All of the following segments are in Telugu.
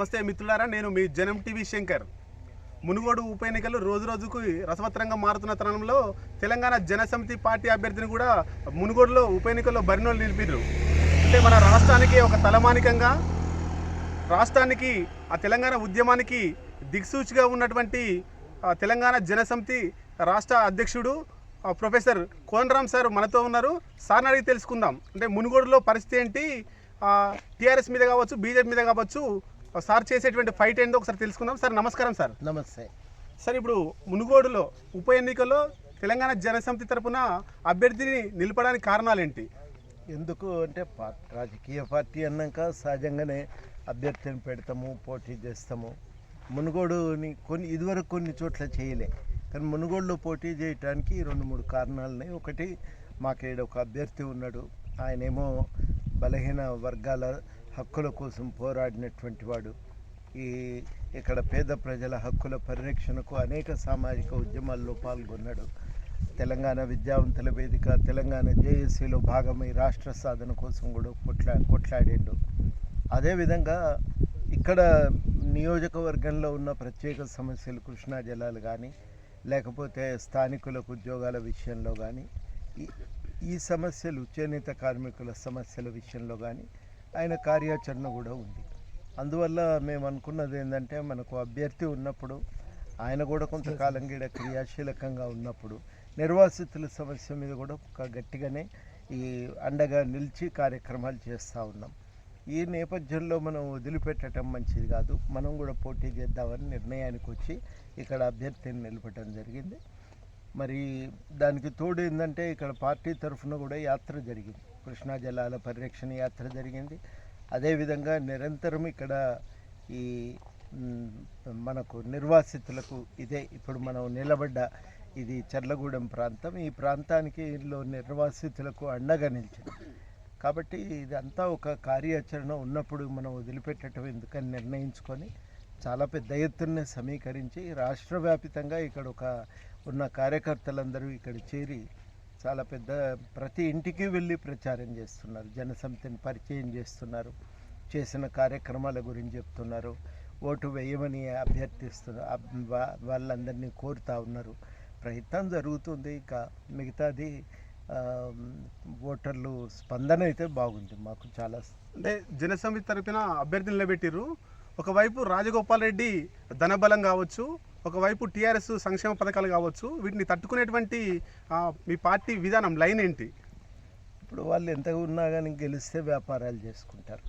నమస్తే మిత్రులారా నేను మీ జనం టీవీ శంకర్. మునుగోడు ఉప ఎన్నికలు రోజు రోజుకు రసవత్రంగా మారుతున్న తరుణంలో తెలంగాణ జనసమితి పార్టీ అభ్యర్థిని కూడా మునుగోడులో ఉప ఎన్నికల్లో బరినోళ్ళు నిలిపిరు అంటే మన రాష్ట్రానికి ఒక తలమానికంగా రాష్ట్రానికి ఆ తెలంగాణ ఉద్యమానికి దిక్సూచిగా ఉన్నటువంటి తెలంగాణ జనసమితి రాష్ట్ర అధ్యక్షుడు ప్రొఫెసర్ కోనరామ్ సార్ మనతో ఉన్నారు. సార్ని అడిగి తెలుసుకుందాం. అంటే మునుగోడులో పరిస్థితి ఏంటి? టీఆర్ఎస్ మీద కావచ్చు బీజేపీ మీద కావచ్చు సార్ చేసేటువంటి ఫైట్ ఏంటో ఒకసారి తెలుసుకుందాం. సార్ నమస్కారం సార్. నమస్తే. సార్ ఇప్పుడు మునుగోడులో ఉప ఎన్నికల్లో తెలంగాణ జనసమితి తరపున అభ్యర్థిని నిలపడానికి కారణాలు ఏంటి ఎందుకు అంటే రాజకీయ పార్టీ అన్నాక సహజంగానే అభ్యర్థిని పెడతాము పోటీ చేస్తాము. మునుగోడుని కొన్ని ఇదివరకు కొన్ని చోట్ల చేయలే. కానీ మునుగోడులో పోటీ చేయడానికి రెండు మూడు కారణాలు ఉన్నాయి ఒకటి మాకు ఈడ ఒక అభ్యర్థి ఉన్నాడు. ఆయనేమో బలహీన వర్గాల హక్కుల కోసం పోరాడినటువంటి వాడు. ఈ ఇక్కడ పేద ప్రజల హక్కుల పరిరక్షణకు అనేక సామాజిక ఉద్యమాల్లో పాల్గొన్నాడు. తెలంగాణ విద్యావంతుల వేదిక తెలంగాణ జేఏసీలో భాగమై రాష్ట్ర సాధన కోసం కూడా కొట్లా కొట్లాడిండు. అదేవిధంగా ఇక్కడ నియోజకవర్గంలో ఉన్న ప్రత్యేక సమస్యలు కృష్ణా జలాలు కానీ లేకపోతే స్థానికులకు ఉద్యోగాల విషయంలో కానీ ఈ ఈ సమస్యలు చేనేత కార్మికుల సమస్యల విషయంలో కానీ ఆయన కార్యాచరణ కూడా ఉంది. అందువల్ల మేము అనుకున్నది ఏంటంటే మనకు అభ్యర్థి ఉన్నప్పుడు ఆయన కూడా కొంతకాలం గీడ క్రియాశీలకంగా ఉన్నప్పుడు నిర్వాసితుల సమస్య మీద కూడా ఒక గట్టిగానే ఈ అండగా నిలిచి కార్యక్రమాలు చేస్తూ ఉన్నాం. ఈ నేపథ్యంలో మనం వదిలిపెట్టడం మంచిది కాదు. మనం కూడా పోటీ చేద్దామని నిర్ణయానికి వచ్చి ఇక్కడ అభ్యర్థిని నిలపడం జరిగింది. మరి దానికి తోడు ఏంటంటే ఇక్కడ పార్టీ తరఫున కూడా యాత్ర జరిగింది. కృష్ణా జలాల పరిరక్షణ యాత్ర జరిగింది. అదేవిధంగా నిరంతరం ఇక్కడ ఈ మనకు నిర్వాసితులకు ఇదే ఇప్పుడు మనం నిలబడ్డ ఇది చర్లగూడెం ప్రాంతం. ఈ ప్రాంతానికి ఇందులో నిర్వాసితులకు అండగా నిలిచింది. కాబట్టి ఇదంతా ఒక కార్యాచరణ ఉన్నప్పుడు మనం వదిలిపెట్టడం ఎందుకని నిర్ణయించుకొని చాలా పెద్ద ఎత్తున సమీకరించి రాష్ట్ర వ్యాపితంగా ఇక్కడ ఒక ఉన్న కార్యకర్తలందరూ ఇక్కడ చేరి చాలా పెద్ద ప్రతి ఇంటికి వెళ్ళి ప్రచారం చేస్తున్నారు. జనసమితిని పరిచయం చేస్తున్నారు. చేసిన కార్యక్రమాల గురించి చెప్తున్నారు. ఓటు వేయమని అభ్యర్థిస్తున్నారు వాళ్ళందరినీ కోరుతా ఉన్నారు. ప్రయత్నం జరుగుతుంది. ఇంకా మిగతాది ఓటర్లు స్పందన అయితే బాగుంది. మాకు చాలా అంటే జనసమితి తరపున అభ్యర్థులు నిలబెట్టిర్రు. ఒకవైపు రాజగోపాల్ రెడ్డి ధనబలం కావచ్చు ఒకవైపు టీఆర్ఎస్ సంక్షేమ పథకాలు కావచ్చు వీటిని తట్టుకునేటువంటి మీ పార్టీ విధానం లైన్ ఏంటి? ఇప్పుడు వాళ్ళు ఎంత ఉన్నా కానీ గెలిస్తే వ్యాపారాలు చేసుకుంటారు.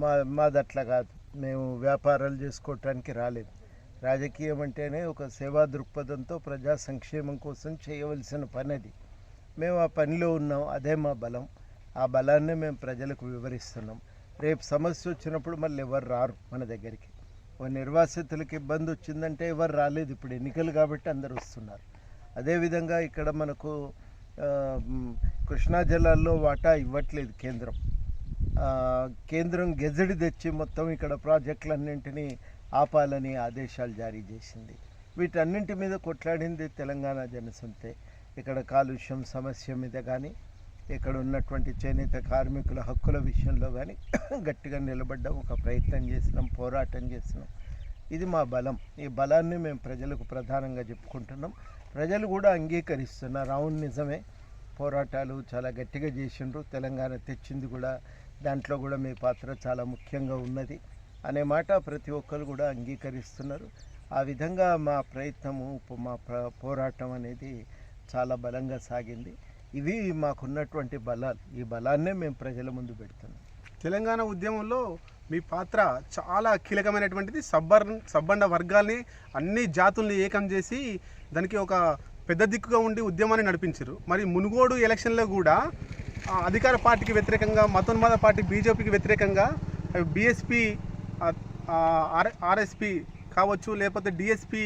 మా మాది అట్లా కాదు. మేము వ్యాపారాలు చేసుకోవటానికి రాలేదు. రాజకీయం అంటేనే ఒక సేవా దృక్పథంతో ప్రజా సంక్షేమం కోసం చేయవలసిన పని అది. మేము ఆ పనిలో ఉన్నాం అదే మా బలం. ఆ బలాన్నే మేము ప్రజలకు వివరిస్తున్నాం. రేపు సమస్య వచ్చినప్పుడు మళ్ళీ ఎవరు రారు మన దగ్గరికి. నిర్వాసితులకు ఇబ్బంది వచ్చిందంటే ఎవరు రాలేదు ఇప్పుడు ఎన్నికలు కాబట్టి అందరు వస్తున్నారు. అదేవిధంగా ఇక్కడ మనకు కృష్ణా జిల్లాల్లో వాటా ఇవ్వట్లేదు కేంద్రం. కేంద్రం గెజడి తెచ్చి మొత్తం ఇక్కడ ప్రాజెక్టులన్నింటినీ ఆపాలని ఆదేశాలు జారీ చేసింది. వీటన్నింటి మీద కొట్లాడింది తెలంగాణ జనసంతే. ఇక్కడ కాలుష్యం సమస్య మీద కానీ ఇక్కడ ఉన్నటువంటి చేనేత కార్మికుల హక్కుల విషయంలో కానీ గట్టిగా నిలబడ్డం ఒక ప్రయత్నం చేసినాం పోరాటం చేసినాం. ఇది మా బలం. ఈ బలాన్ని మేము ప్రజలకు ప్రధానంగా చెప్పుకుంటున్నాం. ప్రజలు కూడా అంగీకరిస్తున్నారు. అవును నిజమే. పోరాటాలు చాలా గట్టిగా చేసిండ్రు. తెలంగాణ తెచ్చింది కూడా దాంట్లో కూడా మీ పాత్ర చాలా ముఖ్యంగా ఉన్నది. అనే మాట ప్రతి ఒక్కరు కూడా అంగీకరిస్తున్నారు. ఆ విధంగా మా ప్రయత్నము మా ప్ర- పోరాటం అనేది చాలా బలంగా సాగింది. ఇవి మాకున్నటువంటి బలాలు. ఈ బలాన్నే మేము ప్రజల ముందు పెడుతున్నాం. తెలంగాణ ఉద్యమంలో మీ పాత్ర చాలా కీలకమైనటువంటిది. సబ్బర్ సబ్బండ వర్గాల్ని అన్ని జాతుల్ని ఏకం చేసి దానికి ఒక పెద్ద దిక్కుగా ఉండి ఉద్యమాన్ని నడిపించారు. మరి మునుగోడు ఎలక్షన్లో కూడా అధికార పార్టీకి వ్యతిరేకంగా మతోన్మాద పార్టీ బీజేపీకి వ్యతిరేకంగా బీఎస్పీ ఆర్ ఆర్ఎస్పీ కావచ్చు లేకపోతే డిఎస్పీ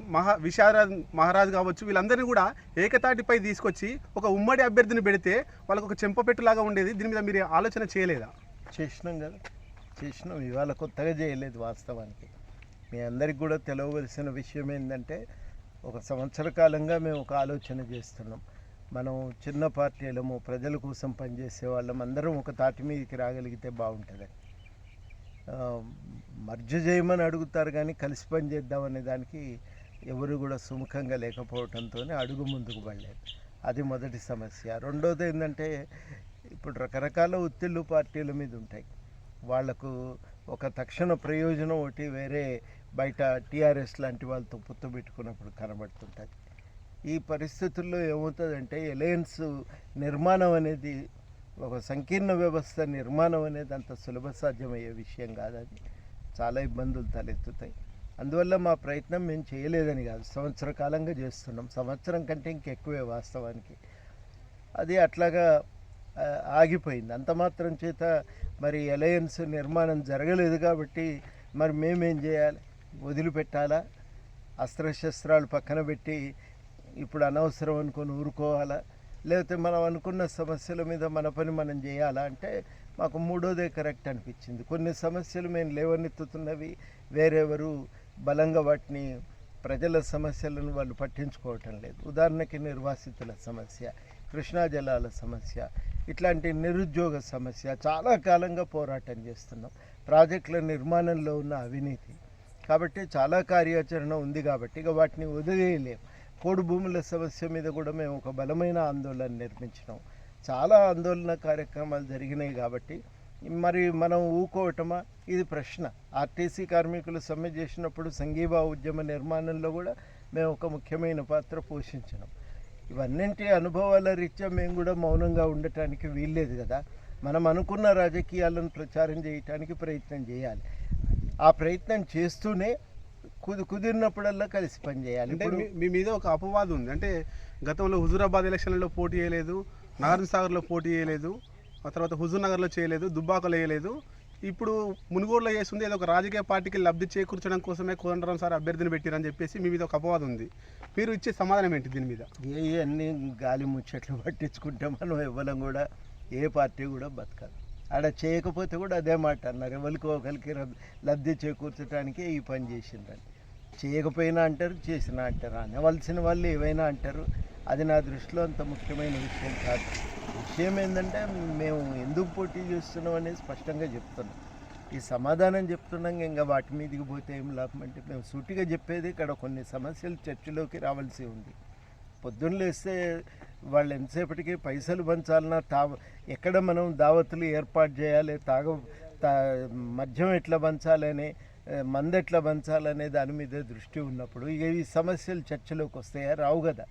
మహా విశారద్ మహారాజ్ కావచ్చు వీళ్ళందరినీ కూడా ఏకతాటిపై తీసుకొచ్చి ఒక ఉమ్మడి అభ్యర్థిని పెడితే వాళ్ళకు ఒక చెంపపెట్టులాగా ఉండేది. దీని మీద మీరు ఆలోచన చేయలేదా? చేసినాం కదా. చేసినాం. ఇవాళ కొత్తగా చేయలేదు వాస్తవానికి. మీ అందరికి కూడా తెలవవలసిన విషయం ఏంటంటే ఒక సంవత్సర కాలంగా మేము ఒక ఆలోచన చేస్తున్నాం. మనం చిన్న పార్టీలము ప్రజల కోసం పనిచేసే వాళ్ళం అందరం ఒక తాటి మీదకి రాగలిగితే బాగుంటుందని. మర్జ చేయమని అడుగుతారు కానీ కలిసి పని చేద్దామనే దానికి ఎవరు కూడా సుముఖంగా లేకపోవడంతో అడుగు ముందుకు పడలేదు. అది మొదటి సమస్య. రెండోది ఏంటంటే ఇప్పుడు రకరకాల ఒత్తిళ్ళు పార్టీల మీద ఉంటాయి. వాళ్ళకు ఒక తక్షణ ప్రయోజనం ఒకటి వేరే బయట టీఆర్ఎస్ లాంటి వాళ్ళతో పొత్తు పెట్టుకున్నప్పుడు కనబడుతుంటుంది. ఈ పరిస్థితుల్లో ఏమవుతుందంటే ఎలయన్స్ నిర్మాణం అనేది ఒక సంకీర్ణ వ్యవస్థ నిర్మాణం అనేది అంత సులభ సాధ్యమయ్యే విషయం కాదు అది. చాలా ఇబ్బందులు తలెత్తుతాయి. అందువల్ల మా ప్రయత్నం మేము చేయలేదని కాదు. సంవత్సర కాలంగా చేస్తున్నాం. సంవత్సరం కంటే ఇంకెక్కువే వాస్తవానికి. అది అట్లాగా ఆగిపోయింది. అంత మాత్రం చేత మరి అలయన్స్ నిర్మాణం జరగలేదు కాబట్టి మరి మేమేం చేయాలి? వదిలిపెట్టాలా? అస్త్రశస్త్రాలు పక్కన పెట్టి ఇప్పుడు అనవసరం అనుకొని ఊరుకోవాలా? లేకపోతే మనం అనుకున్న సమస్యల మీద మన పని మనం చేయాలా? అంటే మాకు మూడోదే కరెక్ట్ అనిపించింది. కొన్ని సమస్యలు మేము లేవనెత్తుతున్నవి వేరెవరు బలంగా వాటిని ప్రజల సమస్యలను వాళ్ళు పట్టించుకోవటం లేదు. ఉదాహరణకి నిర్వాసితుల సమస్య కృష్ణా జలాల సమస్య ఇట్లాంటి నిరుద్యోగ సమస్య చాలా కాలంగా పోరాటం చేస్తున్నాం. ప్రాజెక్టుల నిర్మాణంలో ఉన్న అవినీతి. కాబట్టి చాలా కార్యాచరణ ఉంది కాబట్టి ఇక వాటిని వదిలేయలేము పోడు భూముల సమస్య మీద కూడా మేము ఒక బలమైన ఆందోళన నిర్మించినాం. చాలా ఆందోళన కార్యక్రమాలు జరిగినాయి కాబట్టి మరి మనం ఊకోవటమా? ఇది ప్రశ్న. ఆర్టీసీ కార్మికులు సమ్మె చేసినప్పుడు సంఘీభావ ఉద్యమ నిర్మాణంలో కూడా మేము ఒక ముఖ్యమైన పాత్ర పోషించినాం. ఇవన్నింటి అనుభవాల రీత్యా మేము కూడా మౌనంగా ఉండటానికి వీల్లేదు కదా. మనం అనుకున్న రాజకీయాలను ప్రచారం చేయటానికి ప్రయత్నం చేయాలి. ఆ ప్రయత్నం చేస్తూనే కుదిరినప్పుడల్లా కలిసి పనిచేయాలి అంటే మీ- మీద ఒక అపవాదం ఉంది. అంటే గతంలో హుజూరాబాద్ ఎలక్షన్లలో పోటీ చేయలేదు నారాయణ సాగర్లో పోటీ చేయలేదు ఆ తర్వాత హుజూర్ నగర్లో చేయలేదు దుబ్బాకలో చేయలేదు. ఇప్పుడు మునుగోడులో చేస్తుంది ఏదో ఒక రాజకీయ పార్టీకి లబ్ధి చేకూర్చడం కోసమే కోదండరాం సార్ అభ్యర్థిని పెట్టారని చెప్పేసి మీ మీద ఒక అపవాదం ఉంది. మీరు ఇచ్చే సమాధానం ఏంటి దీని మీద? ఏ అన్ని గాలి ముచ్చట్లు పట్టించుకుంటే మనం ఇవ్వడం కూడా. ఏ పార్టీ కూడా బతకదు. ఆడ చేయకపోతే కూడా అదే మాట అన్నారు. ఎవరికి ఒకరికి లబ్ధి చేకూర్చడానికే ఈ పని చేసిండ్రని చేయకపోయినా అంటారు చేసినా అంటారు. అనవలసిన వాళ్ళు ఏవైనా అంటారు. అది నా దృష్టిలో అంత ముఖ్యమైన విషయం కాదు. విషయం ఏంటంటే మేము ఎందుకు పోటీ చేస్తున్నాం అనేది స్పష్టంగా చెప్తున్నాం. ఈ సమాధానం చెప్తున్నాం ఇంకా వాటి మీదకి పోతే ఏం లాభం అంటే మేము సూటిగా చెప్పేది ఇక్కడ కొన్ని సమస్యలు చర్చలోకి రావాల్సి ఉంది. పొద్దున్న లేస్తే వాళ్ళు ఎంతసేపటికి పైసలు పంచాలన్నా తా ఎక్కడ మనం దావతులు ఏర్పాటు చేయాలి తాగ మద్యం ఎట్లా పంచాలని ఆ, ఎట్లా పంచాలనే దాని మీద దృష్టి ఉన్నప్పుడు ఇక ఈ సమస్యలు చర్చలోకి వస్తాయా? రావు కదా.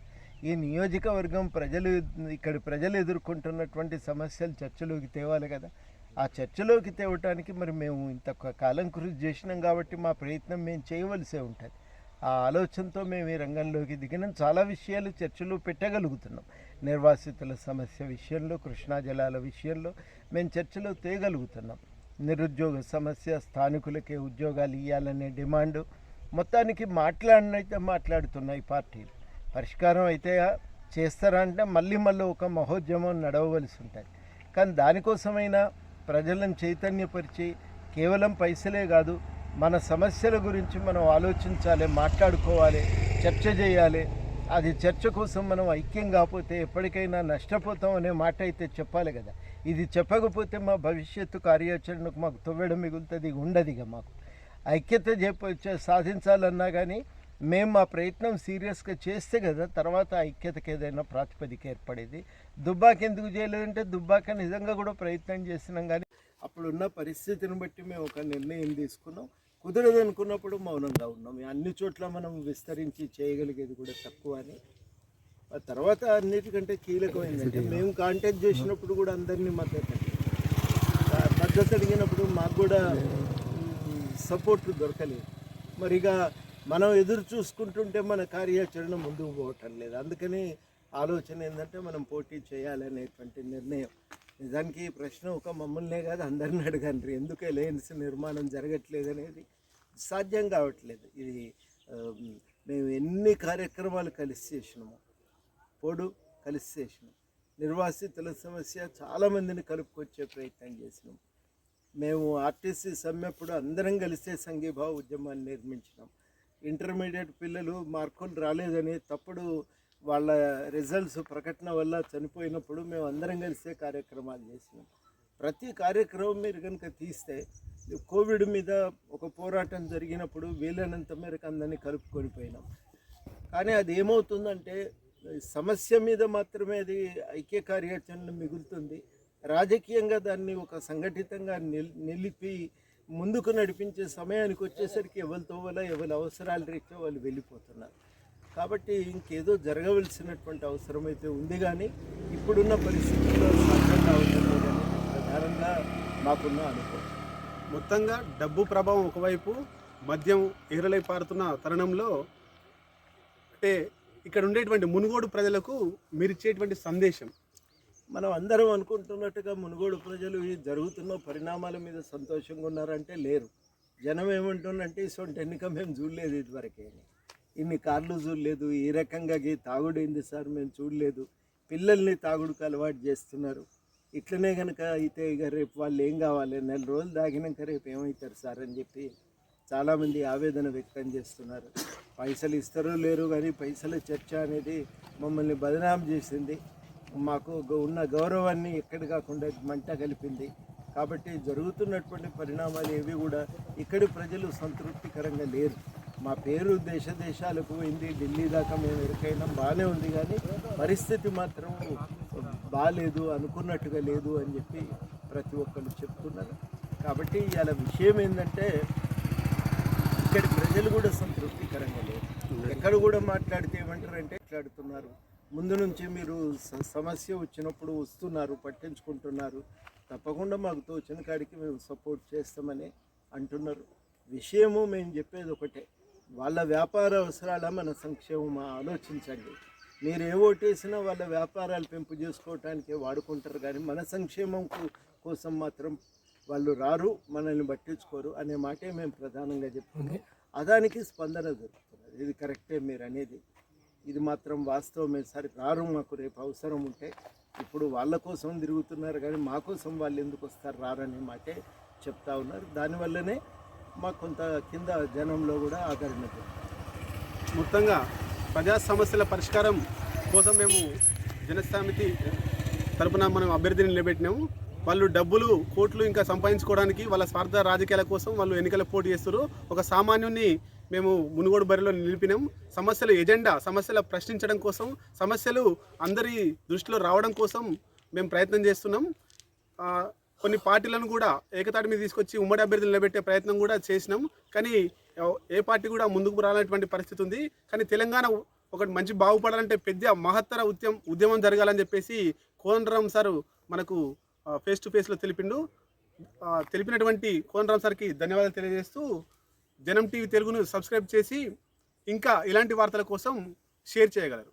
ఈ నియోజకవర్గం ప్రజలు ఇక్కడ ప్రజలు ఎదుర్కొంటున్నటువంటి సమస్యలు చర్చలోకి తేవాలి కదా. ఆ చర్చలోకి తేవటానికి మరి మేము ఇంత కాలం కృషి చేసినాం కాబట్టి మా ప్రయత్నం మేము చేయవలసే ఉంటుంది. ఆ ఆలోచనతో మేము ఈ రంగంలోకి దిగిన. చాలా విషయాలు చర్చలు పెట్టగలుగుతున్నాం. నిర్వాసితుల సమస్య విషయంలో కృష్ణా జలాల విషయంలో మేము చర్చలో తేగలుగుతున్నాం. నిరుద్యోగ సమస్య స్థానికులకే ఉద్యోగాలు ఇవ్వాలనే డిమాండ్. మొత్తానికి మాట్లాడినైతే మాట్లాడుతున్నాయి పార్టీలు. పరిష్కారం అయితే చేస్తారా అంటే మళ్ళీ మళ్ళీ ఒక మహోద్యమం నడవవలసి ఉంటుంది. కానీ దానికోసమైనా ప్రజలను చైతన్యపరిచి కేవలం పైసలే కాదు మన సమస్యల గురించి మనం ఆలోచించాలి మాట్లాడుకోవాలి చర్చ చేయాలి. అది చర్చ కోసం మనం ఐక్యం కాకపోతే ఎప్పటికైనా నష్టపోతాం అనే మాట అయితే చెప్పాలి కదా. ఇది చెప్పకపోతే మా భవిష్యత్తు కార్యాచరణకు మాకు తొవ్వడం మిగులుతుంది ఉండదు ఇక మాకు. ఐక్యత చెప్ప సాధించాలన్నా కానీ మేము మా ప్రయత్నం సీరియస్గా చేస్తే కదా తర్వాత ఐక్యతకి ఏదైనా ప్రాతిపదిక ఏర్పడేది. దుబ్బాక ఎందుకు చేయలేదంటే దుబ్బాక నిజంగా కూడా ప్రయత్నం చేసినాం కానీ అప్పుడున్న పరిస్థితిని బట్టి మేము ఒక నిర్ణయం తీసుకున్నాం. కుదరదు అనుకున్నప్పుడు మౌనంగా ఉన్నాం. అన్ని చోట్ల మనం విస్తరించి చేయగలిగేది కూడా తక్కువ అని తర్వాత అన్నిటికంటే కీలకమైందంటే మేము కాంటాక్ట్ చేసినప్పుడు కూడా అందరినీ మద్దతు మద్దతు అడిగినప్పుడు మాకు కూడా సపోర్ట్ దొరకలేదు. మరి ఇక మనం ఎదురు చూసుకుంటుంటే మన కార్యాచరణ ముందుకు పోవటం లేదు. అందుకని ఆలోచన ఏంటంటే మనం పోటీ చేయాలనేటువంటి నిర్ణయం. నిజానికి ప్రశ్న ఒక మమ్మల్నే కాదు అందరిని అడగండి. ఎందుకు ఎలయన్స్ నిర్మాణం జరగట్లేదు అనేది సాధ్యం కావట్లేదు. ఇది మేము ఎన్ని కార్యక్రమాలు కలిసి చేసినాము. పోడు కలిసేసినాం. నిర్వాసితుల సమస్య చాలామందిని కలుపుకొచ్చే ప్రయత్నం చేసినాం. మేము ఆర్టీసీ సమ్మెప్పుడు అందరం కలిసే సంఘీభావ ఉద్యమాన్ని నిర్మించినాం. ఇంటర్మీడియట్ పిల్లలు మార్కులు రాలేదని తప్పుడు వాళ్ళ రిజల్ట్స్ ప్రకటన వల్ల చనిపోయినప్పుడు మేము అందరం కలిసే కార్యక్రమాలు చేసినాం. ప్రతి కార్యక్రమం మీరు కనుక తీస్తే కోవిడ్ మీద ఒక పోరాటం జరిగినప్పుడు వీలైనంత మేరకు అందరినీ కలుపుకొని పోయినాం. కానీ అది ఏమవుతుందంటే సమస్య మీద మాత్రమే అది ఐక్య కార్యాచరణ మిగులుతుంది. రాజకీయంగా దాన్ని ఒక సంఘటితంగా నిలిపి ముందుకు నడిపించే సమయానికి వచ్చేసరికి ఎవరితో వల్ల ఎవరి అవసరాలు రీత్యా వాళ్ళు వెళ్ళిపోతున్నారు. కాబట్టి ఇంకేదో జరగవలసినటువంటి అవసరం అయితే ఉంది కానీ ఇప్పుడున్న పరిస్థితుల్లో సాధ్యం కావడం ప్రధానంగా మాకున్న అనుభవం. మొత్తంగా డబ్బు ప్రభావం ఒకవైపు మద్యం ఎగరలై పారుతున్న తరుణంలో అంటే ఇక్కడ ఉండేటువంటి మునుగోడు ప్రజలకు మీరు ఇచ్చేటువంటి సందేశం. మనం అందరం అనుకుంటున్నట్టుగా మునుగోడు ప్రజలు ఈ జరుగుతున్న పరిణామాల మీద సంతోషంగా ఉన్నారంటే లేరు. జనం ఏమంటుందంటే ఇటువంటి ఎన్నిక మేము చూడలేదు ఇదివరకే. ఇన్ని కార్లు చూడలేదు. ఈ రకంగా తాగుడు తాగుడైంది సార్ మేము చూడలేదు. పిల్లల్ని తాగుడుకు అలవాటు చేస్తున్నారు. ఇట్లనే కనుక అయితే ఇక రేపు వాళ్ళు ఏం కావాలి? నెల రోజులు తాగినాక రేపు ఏమవుతారు సార్? అని చెప్పి చాలామంది ఆవేదన వ్యక్తం చేస్తున్నారు. పైసలు ఇస్తారో లేరు కానీ పైసల చర్చ అనేది మమ్మల్ని బదనాం చేసింది. మాకు ఉన్న గౌరవాన్ని ఎక్కడ కాకుండా మంట కలిపింది. కాబట్టి జరుగుతున్నటువంటి పరిణామాలు ఏవి కూడా ఇక్కడి ప్రజలు సంతృప్తికరంగా లేరు. మా పేరు దేశ దేశాలకు పోయింది. ఢిల్లీ దాకా మేము ఎరుకైనా బాగానే ఉంది కానీ పరిస్థితి మాత్రం బాగాలేదు అనుకున్నట్టుగా లేదు అని చెప్పి ప్రతి ఒక్కరు చెప్తున్నారు. కాబట్టి ఇవాళ విషయం ఏంటంటే ఇక్కడ ప్రజలు కూడా సంతృప్తికరంగా లేదు ఎక్కడ కూడా మాట్లాడితే ఏమంటారంటే మాట్లాడుతున్నారు. ముందు నుంచి మీరు సమస్య వచ్చినప్పుడు వస్తున్నారు పట్టించుకుంటున్నారు. తప్పకుండా మాకు తోచిన కాడికి మేము సపోర్ట్ చేస్తామని అంటున్నారు. విషయము మేము చెప్పేది ఒకటే. వాళ్ళ వ్యాపార అవసరాల మన సంక్షేమం ఆలోచించండి. మీరు ఏ ఓటేసినా వాళ్ళ వ్యాపారాలు పెంపు చేసుకోవటానికి వాడుకుంటారు కానీ మన సంక్షేమం కోసం మాత్రం వాళ్ళు రారు మనల్ని పట్టించుకోరు అనే మాటే మేము ప్రధానంగా చెప్తున్నాం అదానికి స్పందన దొరుకుతున్నది ఇది కరెక్టే మీరు అనేది. ఇది మాత్రం వాస్తవమే సరే రారు మాకు రేపు అవసరం ఉంటే ఇప్పుడు వాళ్ళ కోసం తిరుగుతున్నారు కానీ మా కోసం వాళ్ళు ఎందుకు వస్తారు రారనే మాటే చెప్తా ఉన్నారు. దానివల్లనే మాకు కొంత కింద జనంలో కూడా ఆదరణ మొత్తంగా ప్రజా సమస్యల పరిష్కారం కోసం మేము జనసమితి తరపున మనం అభ్యర్థిని నిలబెట్టినాము. వాళ్ళు డబ్బులు కోట్లు ఇంకా సంపాదించుకోవడానికి వాళ్ళ స్వార్థ రాజకీయాల కోసం వాళ్ళు ఎన్నికల పోటీ చేస్తారు ఒక సామాన్యుని మేము మునుగోడు బరిలో నిలిపినాం. సమస్యల ఎజెండా సమస్యల ప్రశ్నించడం కోసం సమస్యలు అందరి దృష్టిలో రావడం కోసం మేము ప్రయత్నం చేస్తున్నాం. కొన్ని పార్టీలను కూడా ఏకతాటి మీద తీసుకొచ్చి ఉమ్మడి అభ్యర్థులు నిలబెట్టే ప్రయత్నం కూడా చేసినాం. కానీ ఏ పార్టీ కూడా ముందుకు రానటువంటి పరిస్థితి ఉంది. కానీ తెలంగాణ ఒకటి మంచి బాగుపడాలంటే పెద్ద మహత్తర ఉద్యమం ఉద్యమం జరగాలని చెప్పేసి కోనరామ్ సార్ మనకు ఫేస్ టు ఫేస్లో తెలిపిండు. తెలిపినటువంటి కోనరామ్ సార్కి ధన్యవాదాలు తెలియజేస్తూ జనం టీవీ తెలుగును సబ్స్క్రైబ్ చేసి ఇంకా ఇలాంటి వార్తల కోసం షేర్ చేయగలరు.